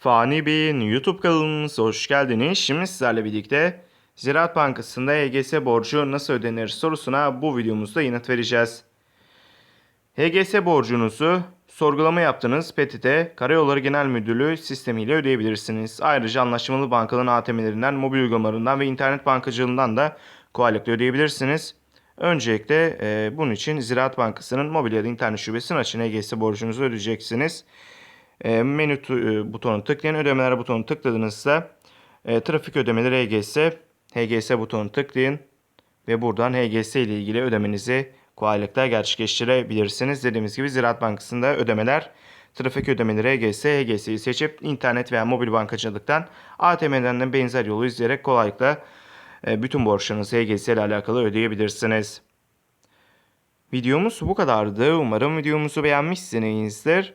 Fani Bey'in YouTube kanalımıza hoş geldiniz. Şimdi sizlerle birlikte Ziraat Bankası'nda HGS borcu nasıl ödenir sorusuna bu videomuzda yanıt vereceğiz. HGS borcunuzu sorgulama yaptığınız PTT Karayolları Genel Müdürlüğü sistemiyle ödeyebilirsiniz. Ayrıca anlaşmalı bankaların ATM'lerinden, mobil uygulamalarından ve internet bankacılığından da kolaylıkla ödeyebilirsiniz. Öncelikle e, bunun için Ziraat Bankası'nın mobil ya da internet şubesini açın HGS borcunuzu ödeyeceksiniz. E, menü e, butonu tıklayın. Ödemeler butonu tıkladığınızda e, trafik ödemeleri HGS, HGS butonu tıklayın ve buradan HGS ile ilgili ödemenizi kolaylıkla gerçekleştirebilirsiniz. Dediğimiz gibi Ziraat Bankası'nda ödemeler trafik ödemeleri HGS, HGS'yi seçip internet veya mobil bankacılıktan ATM'den de benzer yolu izleyerek kolaylıkla e, bütün borçlarınızı HGS ile alakalı ödeyebilirsiniz. Videomuz bu kadardı. Umarım videomuzu beğenmişsinizdir.